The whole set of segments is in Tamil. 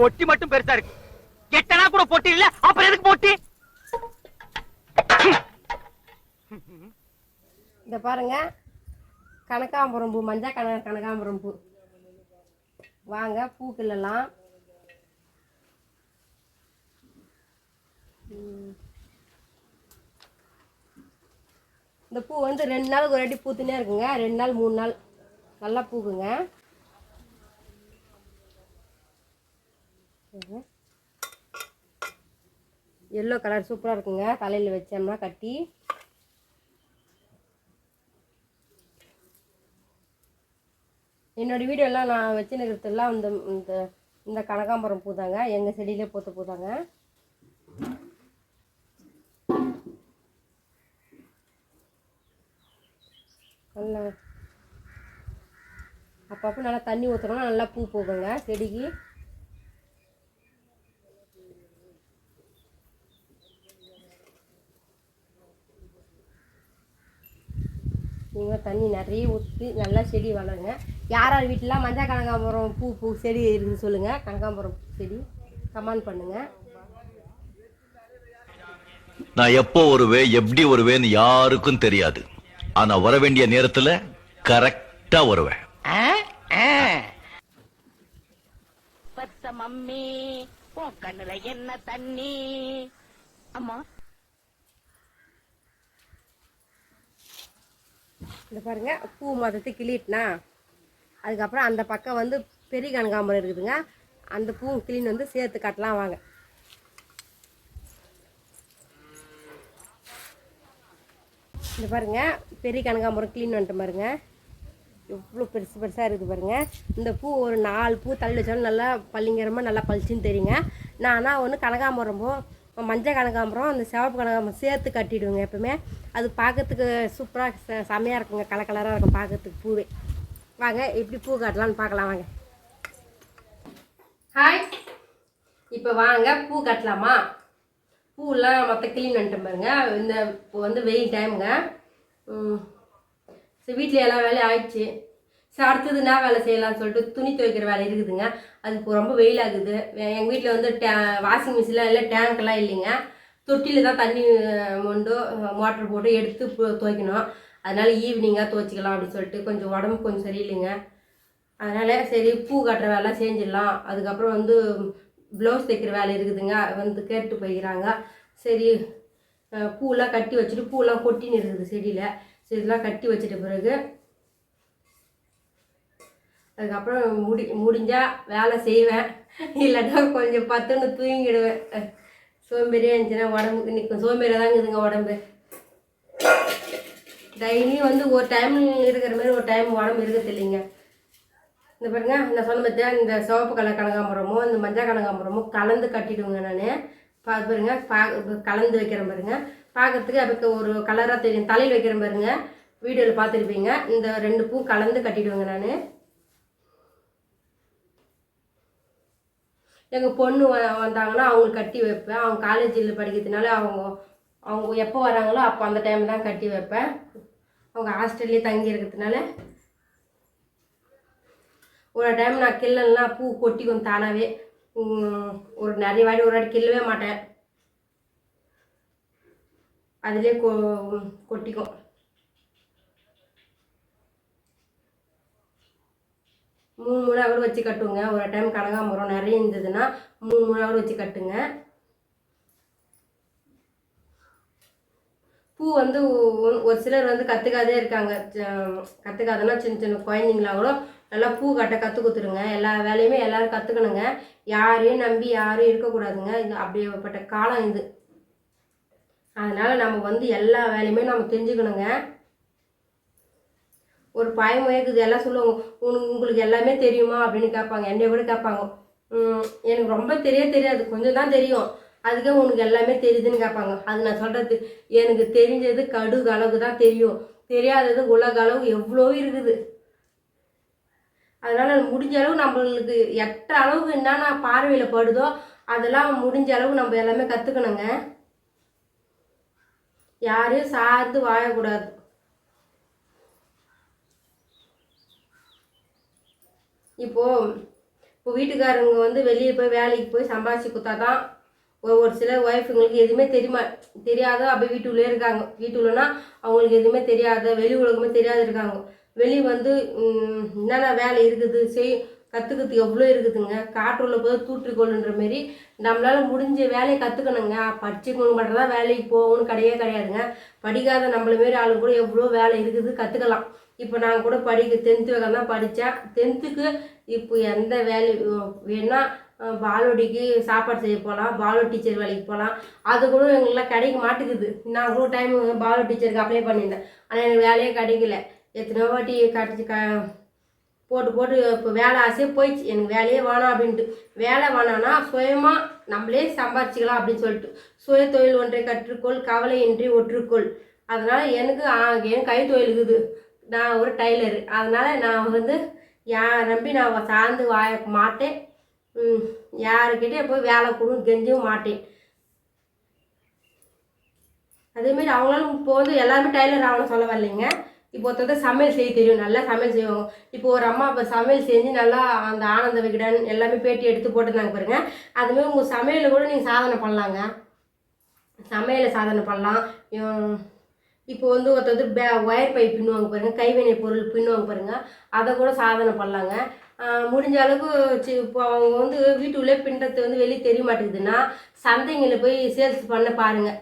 பொட்டி மட்டும் பெருசா இருக்கு. எட்டனா கூட பொட்டி இல்ல அப்புறம் எதுக்கு பொட்டி? இந்த பாருங்க கனகாம்பரம் பூ மஞ்சள் கன கனகாம்பரம் பூ. வாங்க பூக்கள்லாம் இந்த பூ வந்து ரெண்டு நாளுக்கு ஒரு வாட்டி பூத்துனே இருக்குங்க. ரெண்டு நாள் மூணு நாள். நல்லா பூக்குங்க. எல்லோ கலர் சூப்பராக இருக்குங்க. தலையில் வச்சோம்னா கட்டி. என்னோட வீடியோலாம் நான் வச்சுருக்கிறதெல்லாம் இந்த இந்த இந்த கனகாம்பரம் பூ தாங்க எங்கள் செடியிலே பூத்த பூ தாங்க நல்லா அப்பப்போ நல்லா தண்ணி ஊற்றுறோம்னா நல்லா பூ பூக்குங்க செடிக்கு. தண்ணி நிறைய ஊற்றி நல்லா செடி வளருங்க. யார் யார் வீட்டிலாம் மஞ்சள் கனகாம்பரம் பூ பூ செடி இருக்குது சொல்லுங்கள் கனகாம்பரம் செடி கமெண்ட் பண்ணுங்கள் நான் எப்போ வருவேன் எப்படி வருவேன்னு யாருக்கும் தெரியாது. ஆனா வர வேண்டிய நேரத்துல கரெக்டா வருவேன். மம்மி உன் கண்ணுல என்ன தண்ணி? அம்மா. இந்த பாருங்க பூ மதத்தை கிளிட்டுனா அதுக்கப்புறம் அந்த பக்கம் வந்து பெரிய கனகாம்பரம் இருக்குதுங்க. அந்த பூ கிளீன் வந்து சேர்த்து கட்டலாம் வாங்க. இந்த பாருங்க பெரிய கனகாம்பரம் க்ளீன் வந்துட்டு பாருங்க. எவ்வளோ பெருசு பெருசாக இருக்குது பாருங்க. இந்த பூ ஒரு நாலு பூ தள்ளி வச்சாலும் நல்லா பள்ளிங்கரமாக நல்லா பளிச்சுன்னு தெரியுங்க. நான் ஆனால் ஒன்று கனகாம்பரம் பூ மஞ்சள் கனகாம்பரம் அந்த சிவப்பு கனகாம்பரம் சேர்த்து கட்டிடுவோங்க எப்பவுமே. அது பார்க்கறதுக்கு சூப்பராக செமையாக இருக்குங்க. கலர் கலராக இருக்கும் பார்க்கறதுக்கு பூவே. வாங்க எப்படி பூ கட்டலாம்னு பார்க்கலாம் வாங்க. ஹாய் இப்போ வாங்க பூ கட்டலாமா? பூவெல்லாம் மொத்த க்ளீன் பண்ணிட்டு பாருங்க. இந்த இப்போ வந்து வெயில் டைமுங்க சரி வீட்டில் எல்லா வேலையும் ஆயிடுச்சு. சரி அடுத்தது என்ன வேலை செய்யலாம்னு சொல்லிட்டு துணி துவைக்கிற வேலை இருக்குதுங்க. அதுக்கு ரொம்ப வெயில் ஆகுது எங்கள் வீட்டில் வந்து டே வாஷிங் மிஷின்லாம் இல்லை டேங்க்லாம் இல்லைங்க. தொட்டியில் தான் தண்ணி மொண்டு மோட்டர் போட்டு எடுத்து துவைக்கணும். அதனால் ஈவினிங்காக துவைச்சிக்கலாம் அப்படின்னு சொல்லிட்டு கொஞ்சம் உடம்பு கொஞ்சம் சரியில்லைங்க. அதனால் சரி பூ கட்டுற வேலை செஞ்சிடலாம். அதுக்கப்புறம் வந்து ப்ளவுஸ் தைக்கிற வேலை இருக்குதுங்க. வந்து கேட்டு போய்க்கிறாங்க. சரி பூலாம் பூவெல்லாம் கட்டி வச்சுட்டு பூலாம் கொட்டின்னு இருக்குது செடியில். சரி இதெல்லாம் கட்டி வச்சிட்ட பிறகு அதுக்கப்புறம் முடி முடிஞ்சால் வேலை செய்வேன். இல்லைன்னா கொஞ்சம் பத்துன்னு தூங்கிடுவேன். சோம்பேறியாக இருந்துச்சுன்னா உடம்புக்கு நிற்கும் சோம்பேறியாக தாங்க இதுங்க உடம்பு. டெய்லியும் வந்து ஒரு டைம் இருக்கிற மாதிரி ஒரு டைம் உடம்பு இருக்கிறது இல்லைங்க. இந்த பாருங்க நான் சொன்ன பார்த்தியா இந்த சிவப்பு கலர் கனகாம்பரமும் இந்த மஞ்சள் கனகாம்பரமும் கலந்து கட்டிடுவேங்க நான். பா பாருங்க பா கலந்து வைக்கிறேன் பாருங்க. பார்க்கறதுக்கு அதுக்கு ஒரு கலராக தெரியும். தலையில் வைக்கிறேன் பாருங்க. வீடியோவில் பார்த்துருப்பீங்க. இந்த ரெண்டு பூ கலந்து கட்டிடுவேங்க நான். எங்கள் பொண்ணு வ- வந்தாங்கன்னா அவங்களுக்கு கட்டி வைப்பேன். அவங்க காலேஜில் படிக்கிறதுனால அவங்க அவங்க எப்போ வராங்களோ அப்போ அந்த டைம் தான் கட்டி வைப்பேன். அவங்க ஹாஸ்டல்லே தங்கி இருக்கிறதுனால ஒரு டைம் நான் கிள்ளலாம் பூ கொட்டிக்கும் தானாகவே ஒரு நிறைய வாடி ஒரு வாட்டி கிள்ளவே மாட்டேன். அதுலேயே கொ கொட்டிக்கும். மூணு மூணு அவர் வச்சு கட்டுங்க. ஒரு டைம் கனகாம்பரம் நிறைய இருந்ததுன்னா மூணு மூணு அவர் வச்சு கட்டுங்க. பூ வந்து ஒரு சிலர் வந்து கற்றுக்காதே இருக்காங்க. ச- கற்றுக்காதனா சின்ன சின்ன குழந்தைங்களா கூட நல்லா பூ கட்ட கற்றுக் கொடுத்துருங்க. எல்லா வேலையுமே எல்லோரும் கற்றுக்கணுங்க யாரையும் நம்பி யாரும் இருக்கக்கூடாதுங்க. இது அப்படிப்பட்ட காலம் இது. அதனால் நம்ம வந்து எல்லா வேலையுமே நம்ம தெரிஞ்சுக்கணுங்க. ஒரு பயம் இருக்குது எல்லாம் சொல்லுவாங்க உனக்கு உங்களுக்கு எல்லாமே தெரியுமா? அப்படின்னு கேட்பாங்க. என்னை கூட கேட்பாங்க. எனக்கு ரொம்ப தெரிய தெரியாது. கொஞ்சம் தான் தெரியும். அதுக்கே உனக்கு எல்லாமே தெரியுதுன்னு கேட்பாங்க. அது நான் சொல்கிறது எனக்கு தெரிஞ்சது கடுகு அளவு தான் தெரியும். தெரியாதது உலக அளவு எவ்வளோ இருக்குது. அதனால் முடிஞ்ச அளவு நம்மளுக்கு எட்ட அளவுக்கு என்னென்ன பார்வையில் படுதோ அதெல்லாம் முடிஞ்ச அளவு நம்ம எல்லாமே கற்றுக்கணுங்க யாரையும் சார்ந்து வாழக்கூடாது. இப்போ இப்போ வீட்டுக்காரங்க வந்து வெளியே போய் வேலைக்கு போய் சம்பாதிச்சு கொடுத்தா தான் ஒரு சில ஒய்ஃபுங்களுக்கு எதுவுமே தெரியுமா தெரியாத அப்போ வீட்டுக்குள்ளே இருக்காங்க. வீட்டுக்குள்ளனா அவங்களுக்கு எதுவுமே தெரியாத வெளி உலகமே தெரியாத இருக்காங்க. வெளியே வந்து என்னென்ன வேலை இருக்குது செய் கற்றுக்கிறதுக்கு எவ்வளோ இருக்குதுங்க? காற்றுள்ள போய் தூற்றிக்கொள்ளுன்ற மாரி நம்மளால் முடிஞ்ச வேலையை கற்றுக்கணுங்க படிச்சுக்கணும் மட்டும் தான் வேலைக்கு போகணும்னு கிடையவே கிடையாதுங்க. படிக்காத நம்மள மாரி ஆளு கூட எவ்வளோ வேலை இருக்குது கற்றுக்கலாம் இப்போ நான் கூட படிக்க டென்த்து வகை தான் படித்தேன் டென்த்துக்கு இப்போ எந்த வேலையும் வேணால் பாலோடிக்கு சாப்பாடு செய்ய போகலாம் பாலோ டீச்சர் வேலைக்கு போகலாம் அது கூட எங்களுக்குலாம் கிடைக்க மாட்டேங்குது. நான் கூட டைம் பாலோ டீச்சருக்கு அப்ளை பண்ணியிருந்தேன். ஆனால் எனக்கு வேலையே கிடைக்கல. எத்தனையோ வாட்டி கிடச்சி க போட்டு போட்டு இப்போ வேலை ஆசையே போயிடுச்சு. எனக்கு வேலையே வேணாம் அப்படின்ட்டு. வேலை வேணான்னா சுயமாக நம்மளே சம்பாரிச்சிக்கலாம் அப்படின்னு சொல்லிட்டு. சுய தொழில் ஒன்றை கற்றுக்கொள் கவலையின்றி ஒற்றுக்கொள். அதனால் எனக்கு என் கை இருக்குது நான் ஒரு டைலரு. அதனால் நான் வந்து யார் நம்பி நான் சார்ந்து வாய மாட்டேன். யாருக்கிட்டே போய் வேலை கொடுன்னு கெஞ்சவும் மாட்டேன். அதேமாரி அவங்களால இப்போ வந்து எல்லாருமே டைலர் ஆகணும் சொல்ல வரலைங்க. இப்போ ஒருத்தர் சமையல் செய்ய தெரியும் நல்லா சமையல் செய்வாங்க. இப்போ ஒரு அம்மா இப்போ சமையல் செஞ்சு நல்லா அந்த ஆனந்த விகடன் எல்லாமே பேட்டி எடுத்து போட்டுருந்தாங்க பாருங்க. அதுமாரி உங்கள் சமையலில் கூட நீங்கள் சாதனை பண்ணலாங்க. சமையலை சாதனை பண்ணலாம். இவன் இப்போ வந்து ஒருத்தர் பே ஒயர் பைப் பின்னுவாங்க பாருங்கள் கைவினை பொருள் பின்னுவாங்க பாருங்கள் அதை கூட சாதனை பண்ணலாங்க. முடிஞ்ச அளவுக்கு சி இப்போ அவங்க வந்து வீட்டுக்குள்ளே பின்னுறது வந்து வெளியே தெரிய மாட்டேங்குதுன்னா சந்தைங்களில் போய் சேல்ஸ் பண்ண பாருங்கள்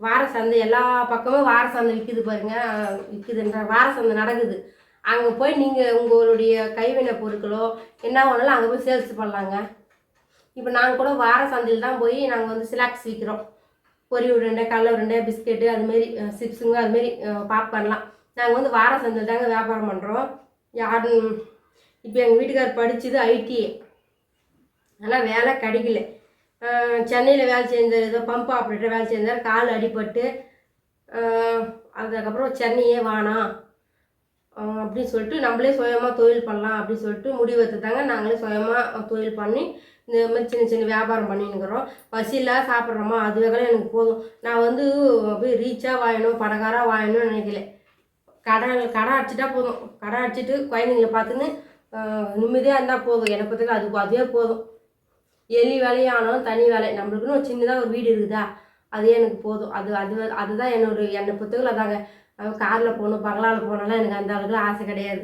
வார சந்தை எல்லா பக்கமும் வார சந்தை விற்கிது பாருங்கள் விற்கிதுன்ற வார சந்தை நடக்குது. அங்கே போய் நீங்கள் உங்களுடைய கைவினை பொருட்களோ என்ன வேணாலும் அங்கே போய் சேல்ஸ் பண்ணலாங்க. இப்போ நாங்கள் கூட வார சந்தையில் தான் போய் நாங்கள் வந்து சிலாக்ஸ் விற்கிறோம் பொரி உருண்டை கடலை உருண்டை பிஸ்கெட்டு அதுமாரி சிப்ஸுங்க அதுமாரி பாப்கார்ன்லாம் நாங்கள் வந்து வார சந்தையில் தாங்க வியாபாரம் பண்ணுறோம் யாரும் இப்போ எங்கள் வீட்டுக்கார் படித்தது ஐடிஏ. ஆனால் வேலை கிடைக்கல. சென்னையில் வேலை செஞ்சார் ஏதோ பம்ப் ஆப்ரேட்டர் வேலை செஞ்சார் கால் அடிபட்டு அதுக்கப்புறம் சென்னையே வானா. அப்படின்னு சொல்லிட்டு நம்மளே சுயமாக தொழில் பண்ணலாம் அப்படின்னு சொல்லிட்டு முடிவு எடுத்துட்டாங்க. நாங்களே சுயமாக தொழில் பண்ணி இந்த மாதிரி சின்ன சின்ன வியாபாரம் பண்ணின்னுக்கிறோம். பசியில் சாப்பிட்றோமா? அதுவே கூட எனக்கு போதும். நான் வந்து அப்படியே ரீச்சாக வாழணும் பணக்காராக வாழணும்னு நினைக்கல. கடை கடை அடிச்சிட்டா போதும். கடை அடிச்சிட்டு குழந்தைங்கள பார்த்துன்னு நிம்மதியாக இருந்தால் போதும். என்னை பற்றி அது அதுவே போதும். எலி வேலையானாலும் தனி வேலை. நம்மளுக்குன்னு ஒரு சின்னதாக ஒரு வீடு இருக்குதா? அதே எனக்கு போதும். அது அது அதுதான் என்னோட என்னை புத்தகத்தில் அதாங்க. காரில் போகணும் பங்களாவில் போகணும்லாம் எனக்கு அந்த அளவுக்குலாம் ஆசை கிடையாது.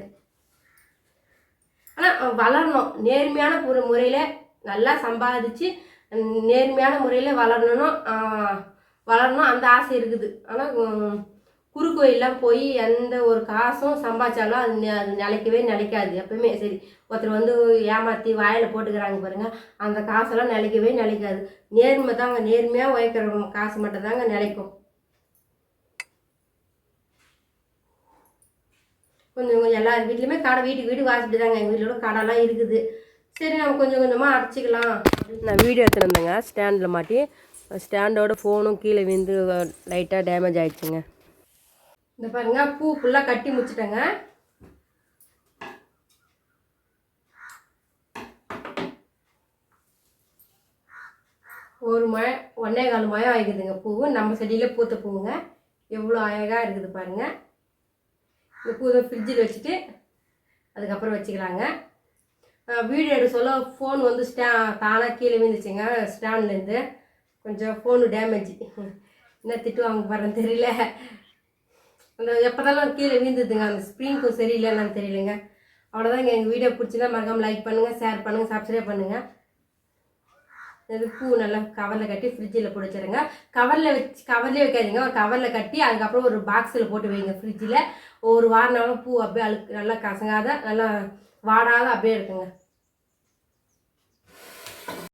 ஆனால் வளரணும். நேர்மையான ஒரு முறையில் நல்லா சம்பாதிச்சு நேர்மையான முறையில் வளரணும் வளரணும் அந்த ஆசை இருக்குது. ஆனால் குறுக்கு வழியெலாம் போய் எந்த ஒரு காசும் சம்பாதிச்சாலும் அது அது நிலைக்கவே நிலைக்காது எப்பவுமே. சரி ஒருத்தர் வந்து ஏமாற்றி வாயில் போட்டுக்கிறாங்க பாருங்கள் அந்த காசெல்லாம் நிலைக்கவே நிலைக்காது. நேர்மை தாங்க நேர்மையாக உழைக்கிற காசு மட்டும் தாங்க நிலைக்கும். கொஞ்சம் கொஞ்சம் எல்லார் வீட்லையுமே கடை வீட்டுக்கு வீடு வாசிட்டு தாங்க எங்கள் வீட்டில் கூட கடைலாம் இருக்குது. சரி நம்ம கொஞ்சம் கொஞ்சமாக அடைச்சிக்கலாம். நான் வீடியோ எடுத்துருந்தேங்க ஸ்டாண்டில் மாட்டி ஸ்டாண்டோட ஃபோனும் கீழே விழுந்து லைட்டாக டேமேஜ் ஆயிடுச்சுங்க. இந்த பாருங்க பூ ஃபுல்லாக கட்டி முடிச்சிட்டேங்க. ஒரு மழை ஒன்னே கால் மழை ஆகிக்குதுங்க பூவு நம்ம செடியில் பூத்த பூவுங்க. எவ்வளோ அழகாக இருக்குது பாருங்க. இந்த பூவை ஃப்ரிட்ஜில் வச்சுட்டு அதுக்கப்புறம் வச்சுக்கலாங்க. வீடியோ எடுக்க சொல்ல ஃபோன் வந்து ஸ்டா தானாக கீழே விழுந்துச்சுங்க ஸ்டாண்ட்லேருந்து கொஞ்சம் ஃபோனு டேமேஜ் என்ன திட்டுவாங்க பாருன்னு தெரியல. அந்த எப்போதாலும் கீழே விழுந்துதுங்க அந்த ஸ்க்ரீனுக்கும் சரியில்லை என்னன்னு தெரியலைங்க. அவ்வளோதாங்க எங்கள் வீடியோ பிடிச்சிருந்தா மறக்காமல் லைக் பண்ணுங்கள் ஷேர் பண்ணுங்கள் சப்ஸ்கிரைப் பண்ணுங்கள் பூ நல்லா கவரில் கட்டி ஃப்ரிட்ஜில் பிடிச்சிருங்க. கவரில் வச்சு கவர்லேயே வைக்காதீங்க. ஒரு கவரில் கட்டி அதுக்கப்புறம் ஒரு பாக்ஸில் போட்டு வைங்க ஃப்ரிட்ஜில் ஒரு வாரம் நாளும் பூ அப்படியே அழுக்கு நல்லா கசங்காத நல்லா வாடாத அப்படியே இருக்குங்க